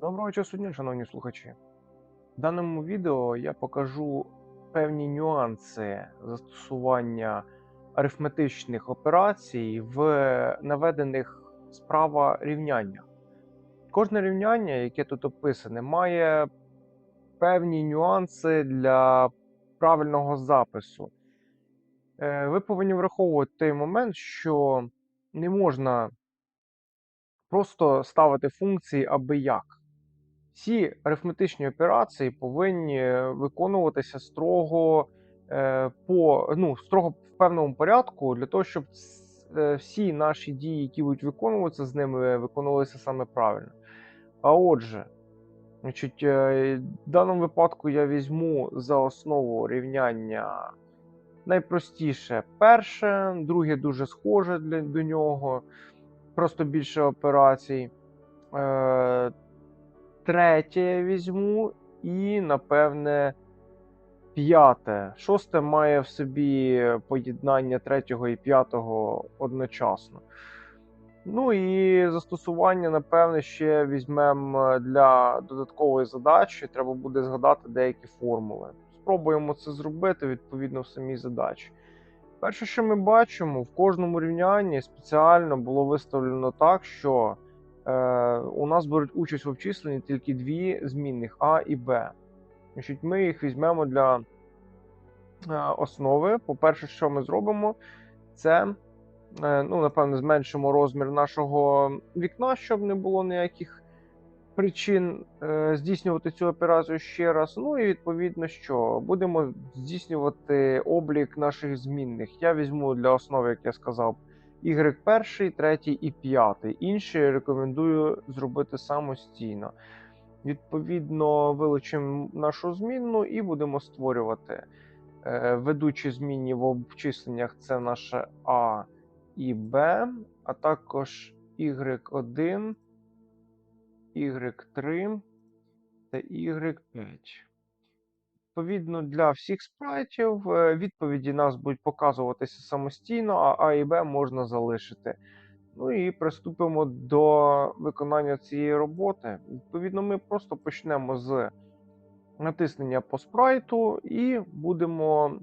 Доброго часу дня, шановні слухачі. В даному відео я покажу певні нюанси застосування арифметичних операцій в наведених справа рівняннях. Кожне рівняння, яке тут описане, має певні нюанси для правильного запису. Е, Ви повинні враховувати той момент, що не можна просто ставити функції аби як. Всі арифметичні операції повинні виконуватися строго е, по ну, строго в певному порядку для того, щоб е, всі наші дії, які будуть виконуватися з ними, виконувалися саме правильно. А отже, значить, е, в даному випадку я візьму за основу рівняння найпростіше перше, друге дуже схоже для, до нього, просто більше операцій. Е, третє я візьму і, напевне, п'яте. Шосте має в собі поєднання третього і п'ятого одночасно. Ну і застосування, напевне, ще візьмемо для додаткової задачі. Треба буде згадати деякі формули. Спробуємо це зробити відповідно в самій задачі. Перше, що ми бачимо, в кожному рівнянні спеціально було виставлено так, що е, у нас беруть участь в обчисленні тільки дві змінних А і Б. Значить, ми їх візьмемо для е, основи. По-перше, що ми зробимо, це, е, ну, напевно, зменшимо розмір нашого вікна, щоб не було ніяких причин е, здійснювати цю операцію ще раз. Ну і відповідно, що будемо здійснювати облік наших змінних. Я візьму для основи, як я сказав, Y перший, третій і п'ятий. Інші рекомендую зробити самостійно. Відповідно, вилучимо нашу змінну і будемо створювати е, ведучі змінні в обчисленнях це наше А і Б, а також Y1, Y3 та Y5. Відповідно, для всіх спрайтів е, відповіді нас будуть показуватися самостійно, а А і Б можна залишити. Ну і приступимо до виконання цієї роботи. Відповідно, ми просто почнемо з натиснення по спрайту і будемо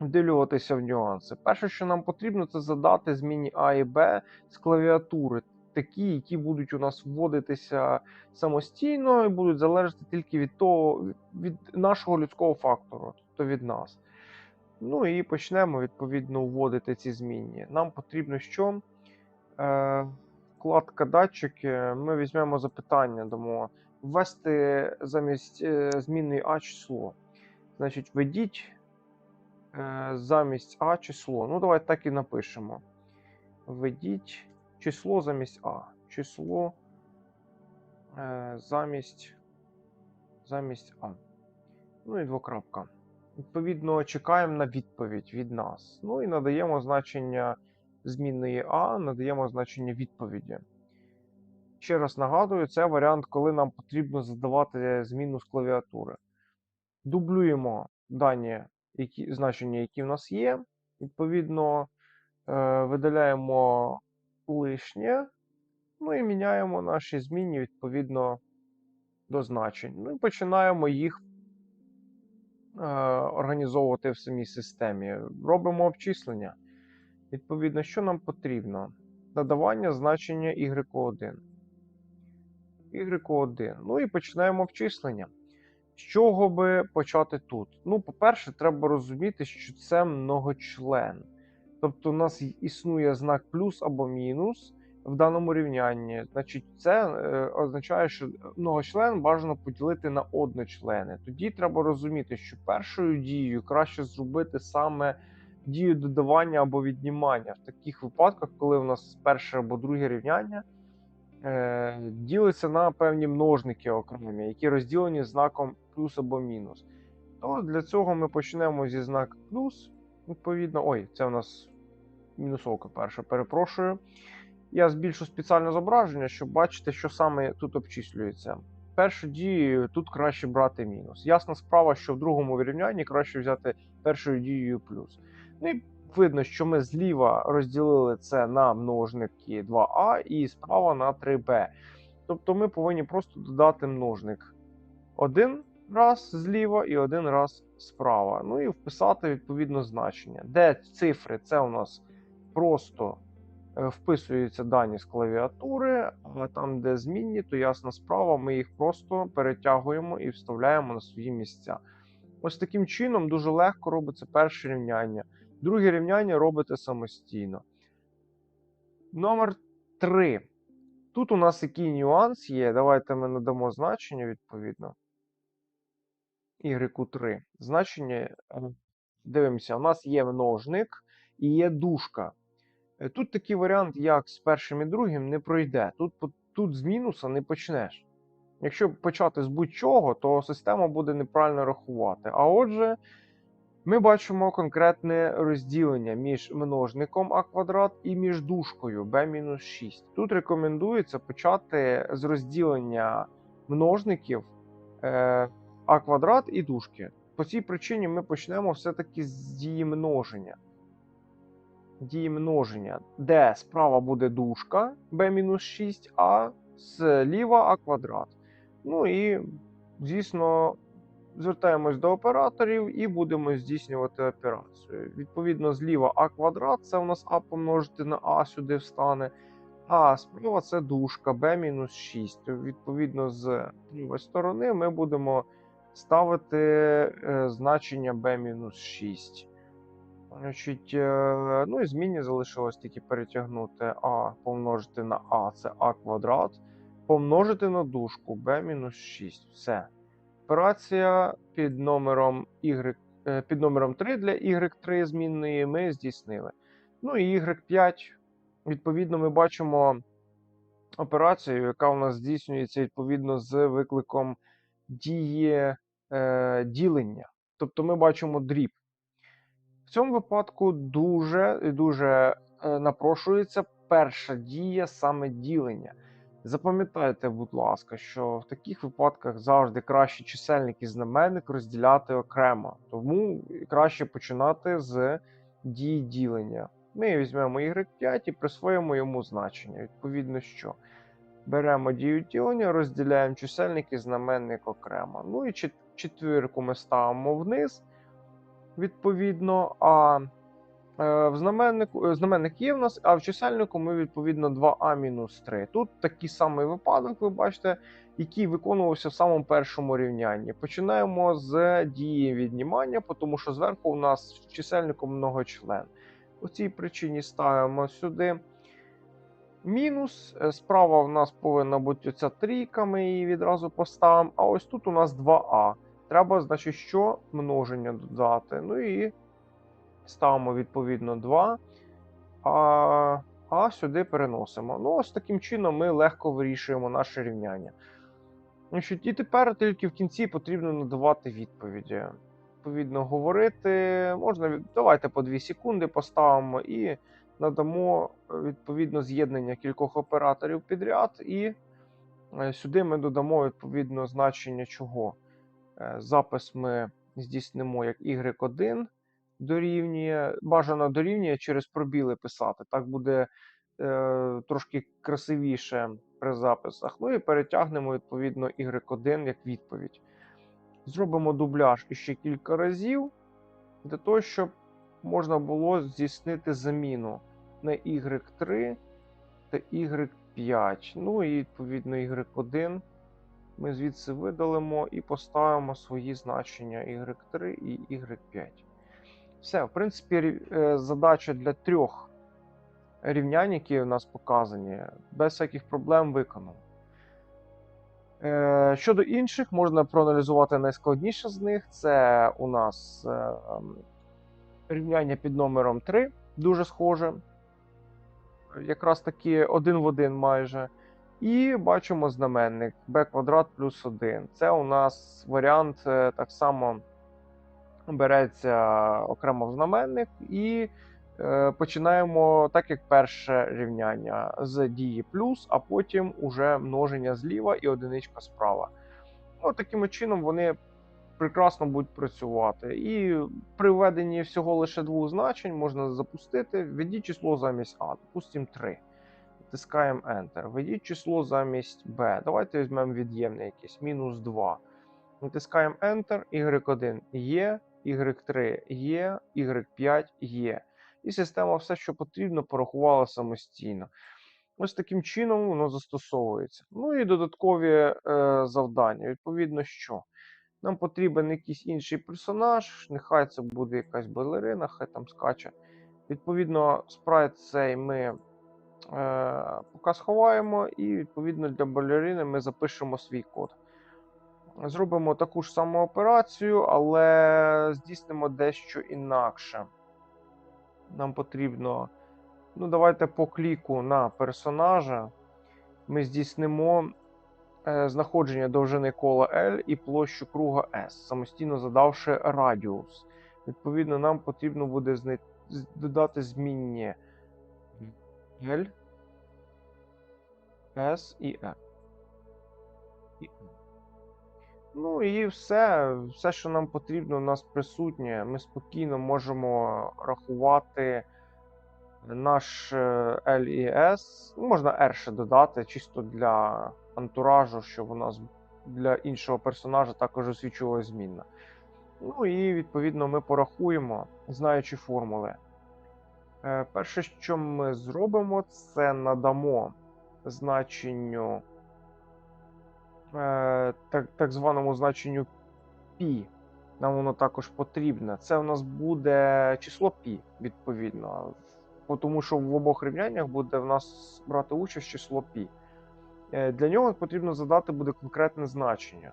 вдивлюватися в нюанси. Перше, що нам потрібно, це задати зміні А і Б з клавіатури, такі, які будуть у нас вводитися самостійно і будуть залежати тільки від того, від нашого людського фактору, тобто від нас. Ну і почнемо відповідно вводити ці змінні. Нам потрібно що? Е, вкладка датчики. Ми візьмемо запитання, дамо ввести замість е, змінної А число. Значить, введіть е, замість А число. Ну, давайте так і напишемо. Введіть число замість А. Число е, замість, замість А. Ну і двокрапка. Відповідно, чекаємо на відповідь від нас. Ну і надаємо значення змінної А, надаємо значення відповіді. Ще раз нагадую, це варіант, коли нам потрібно задавати зміну з клавіатури. Дублюємо дані які, значення, які в нас є. Відповідно, е, видаляємо лишнє. Ну і міняємо наші змінні відповідно до значень. Ну і починаємо їх е, організовувати в самій системі. Робимо обчислення. Відповідно, що нам потрібно? Додавання значення y1. y1. Ну і починаємо обчислення. З чого би почати тут? Ну, по-перше, треба розуміти, що це многочлен. Тобто, у нас існує знак плюс або мінус в даному рівнянні. Значить, це е, означає, що многочлен бажано поділити на одночлени. Тоді треба розуміти, що першою дією краще зробити саме дію додавання або віднімання. В таких випадках, коли у нас перше або друге рівняння е, ділиться на певні множники окремі, які розділені знаком плюс або мінус. То для цього ми почнемо зі знака плюс. Відповідно, ой, це у нас мінусовка перша, перепрошую. Я збільшу спеціальне зображення, щоб бачити, що саме тут обчислюється. Першу дією тут краще брати мінус. Ясна справа, що в другому вирівнянні краще взяти першою дією плюс. Ну і видно, що ми зліва розділили це на множники 2а і справа на 3b. Тобто ми повинні просто додати множник один раз зліва і один раз справа. Ну і вписати відповідно значення. Де цифри це у нас просто е, вписуються дані з клавіатури, а там, де змінні, то ясна справа, ми їх просто перетягуємо і вставляємо на свої місця. Ось таким чином дуже легко робиться перше рівняння. Друге рівняння робите самостійно. Номер 3. Тут у нас який нюанс є. Давайте ми надамо значення відповідно. Y3. Значення. е, Дивимося, у нас є множник і є дужка. Е, Тут такий варіант, як з першим і другим, не пройде. Тут, тут з мінуса не почнеш. Якщо почати з будь-чого, то система буде неправильно рахувати. А отже, ми бачимо конкретне розділення між множником а квадрат і між дужкою b-6. Тут рекомендується почати з розділення множників е, а квадрат і дужки. По цій причині ми почнемо все-таки з дії множення. Дії множення, де справа буде дужка b-6, а зліва а квадрат. Ну і, звісно, звертаємось до операторів і будемо здійснювати операцію. Відповідно, зліва а квадрат, це у нас а помножити на а сюди встане. А справа це дужка b-6. Відповідно, з лівої сторони ми будемо ставити е, значення b-6. Значить, е, ну і змінні залишилось тільки перетягнути а помножити на а, це а квадрат, помножити на дужку b-6. Все. Операція під номером y, е, під номером 3 для y3 змінної ми здійснили. Ну і y5. Відповідно, ми бачимо операцію, яка у нас здійснюється відповідно з викликом дії е, ділення. Тобто ми бачимо дріб. В цьому випадку дуже дуже е, напрошується перша дія саме ділення. Запам'ятайте, будь ласка, що в таких випадках завжди краще чисельник і знаменник розділяти окремо, тому краще починати з дії ділення. Ми візьмемо y5 і присвоїмо йому значення. Відповідно, що беремо дію ділення, розділяємо чисельник і знаменник окремо. Ну і чет- четвірку ми ставимо вниз відповідно. А е, в знаменнику е, знаменник є в нас, а в чисельнику ми відповідно 2а-3. Тут такий самий випадок, ви бачите, який виконувався в самому першому рівнянні. Починаємо з дії віднімання, тому що зверху у нас в чисельнику многочлен. По цій причині ставимо сюди. Мінус. Е, Справа в нас повинна бути оця трійка, ми її відразу поставимо. А ось тут у нас 2а. Треба, значить, що множення додати. Ну і ставимо відповідно 2. А, а сюди переносимо. Ну, ось таким чином ми легко вирішуємо наше рівняння. Значить, і тепер тільки в кінці потрібно надавати відповіді. Відповідно, говорити. Можна давайте по 2 секунди поставимо і надамо відповідно з'єднання кількох операторів підряд. І е, сюди ми додамо відповідно значення чого. Е, Запис ми здійснимо як y1 дорівнює, бажано дорівнює через пробіли писати. Так буде е, трошки красивіше при записах. Ну і перетягнемо відповідно y1 як відповідь. Зробимо дубляж іще кілька разів для того, щоб можна було здійснити заміну на y3 та y5. Ну і відповідно y1 ми звідси видалимо і поставимо свої значення y3 і y5. Все, в принципі, е, задача для трьох рівнянь, які у нас показані, без всяких проблем виконана. Е, Щодо інших, можна проаналізувати найскладніше з них. Це у нас е, ем, рівняння під номером 3, дуже схоже. Якраз таки один в один майже. І бачимо знаменник b квадрат плюс 1. Це у нас варіант е, так само береться окремо в знаменник, і е, починаємо так, як перше рівняння з дії плюс, а потім уже множення зліва і одиничка справа. Ну, таким чином вони прекрасно будуть працювати. І при введенні всього лише двох значень можна запустити, введіть число замість А, допустимо 3. Натискаємо Enter. Введіть число замість B. Давайте візьмемо від'ємне якесь, мінус 2. Натискаємо Enter, Y1 є, Y3 є, Y5 є. І система все, що потрібно, порахувала самостійно. Ось таким чином воно застосовується. Ну і додаткові е, завдання. Відповідно, що? Нам потрібен якийсь інший персонаж, нехай це буде якась балерина, хай там скаче. Відповідно, спрайт цей ми поки сховаємо, і відповідно для балерини ми запишемо свій код. Зробимо таку ж саму операцію, але здійснимо дещо інакше. Нам потрібно. Ну, давайте по кліку на персонажа ми здійснимо е, знаходження довжини кола L і площу круга S, самостійно задавши радіус. Відповідно, нам потрібно буде додати змінні L, S і R. І Ну і все, все, що нам потрібно, у нас присутнє. Ми спокійно можемо рахувати наш е, L і S. Можна R ще додати, чисто для антуражу, щоб у нас для іншого персонажа також освічувалася змінна. Ну і відповідно ми порахуємо, знаючи формули. Е, Перше, що ми зробимо, це надамо значенню е, так так званому значенню пі. Нам воно також потрібне. Це у нас буде число пі, відповідно. Тому що в обох рівняннях буде в нас брати участь число пі. Е, для нього потрібно задати буде конкретне значення.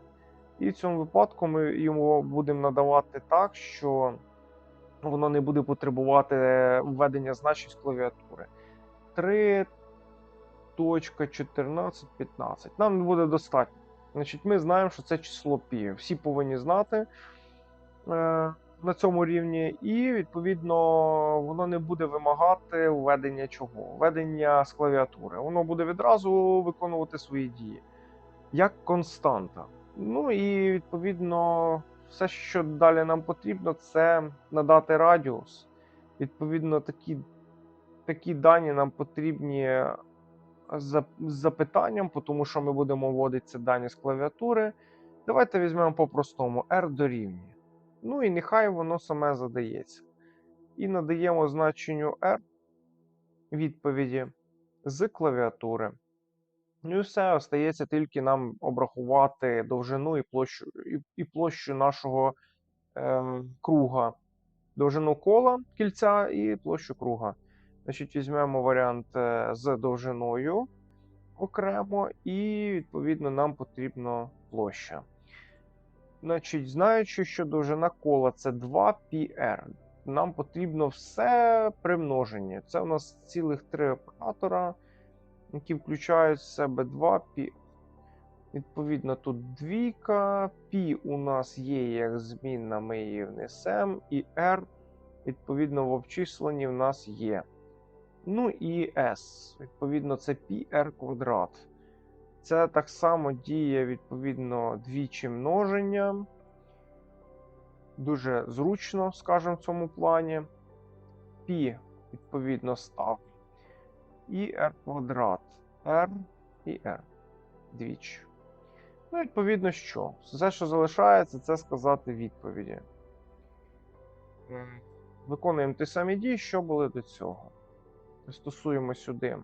І в цьому випадку ми йому будемо надавати так, що воно не буде потребувати введення значень з клавіатури. 3 3.1415. Нам буде достатньо. Значить, ми знаємо, що це число π. Всі повинні знати е, на цьому рівні, і відповідно воно не буде вимагати введення чого? Введення з клавіатури. Воно буде відразу виконувати свої дії як константа. Ну і відповідно, все, що далі нам потрібно, це надати радіус. Відповідно, такі, такі дані нам потрібні з запитанням, тому що ми будемо вводити ці дані з клавіатури. Давайте візьмемо по-простому R дорівнює. Ну і нехай воно саме задається. І надаємо значенню R відповіді з клавіатури. Ну і все, остається тільки нам обрахувати довжину і площу, і, і площу нашого е, круга. Довжину кола кільця і площу круга. Значить, Візьмемо варіант е, з довжиною окремо, і, відповідно, нам потрібна площа. Значить, Знаючи, що довжина кола це 2πr. Нам потрібно все примноження. Це у нас цілих три оператора, які включають в себе 2 π Відповідно, тут двійка, Пі у нас є як змінна, ми її внесемо, і R, відповідно, в обчисленні в нас є. Ну і s, відповідно, це πr квадрат. Це так само діє, відповідно, двічі множення. Дуже зручно, скажімо, в цьому плані. Пі, відповідно, став. І r квадрат. R і R. Двічі. Ну, відповідно, що? Все, що залишається, це сказати відповіді. Виконуємо ті самі дії, що були до цього. Стосуємо сюди.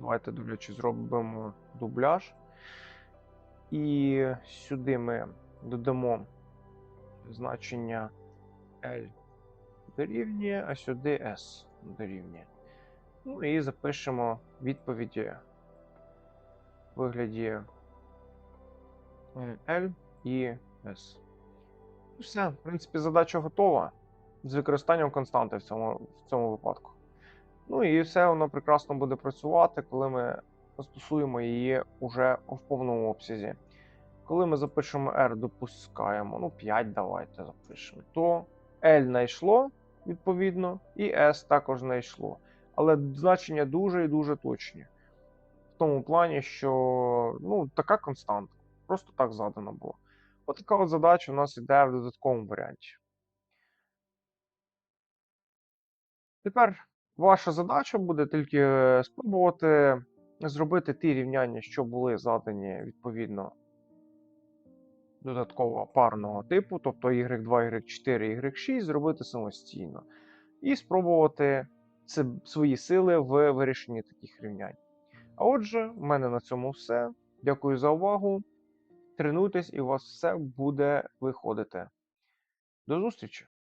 Давайте, дивлячись, зробимо дубляж. І сюди ми додамо значення L дорівнює, а сюди S дорівнює. Ну і запишемо відповіді в вигляді L і S. Все, в принципі, задача готова з використанням константи в цьому, в цьому випадку. Ну і все воно прекрасно буде працювати, коли ми застосуємо її уже в повному обсязі. Коли ми запишемо R, допускаємо, ну 5 давайте запишемо, то L знайшло, відповідно, і S також знайшло. Але значення дуже і дуже точні. В тому плані, що ну, така константа. Просто так задано було. Отака от задача у нас йде в додатковому варіанті. Тепер Ваша задача буде тільки е, спробувати зробити ті рівняння, що були задані відповідно додатково парного типу, тобто y2, y4, y6, зробити самостійно. І спробувати свої сили в вирішенні таких рівнянь. А отже, в мене на цьому все. Дякую за увагу. Тренуйтесь, і у вас все буде виходити. До зустрічі!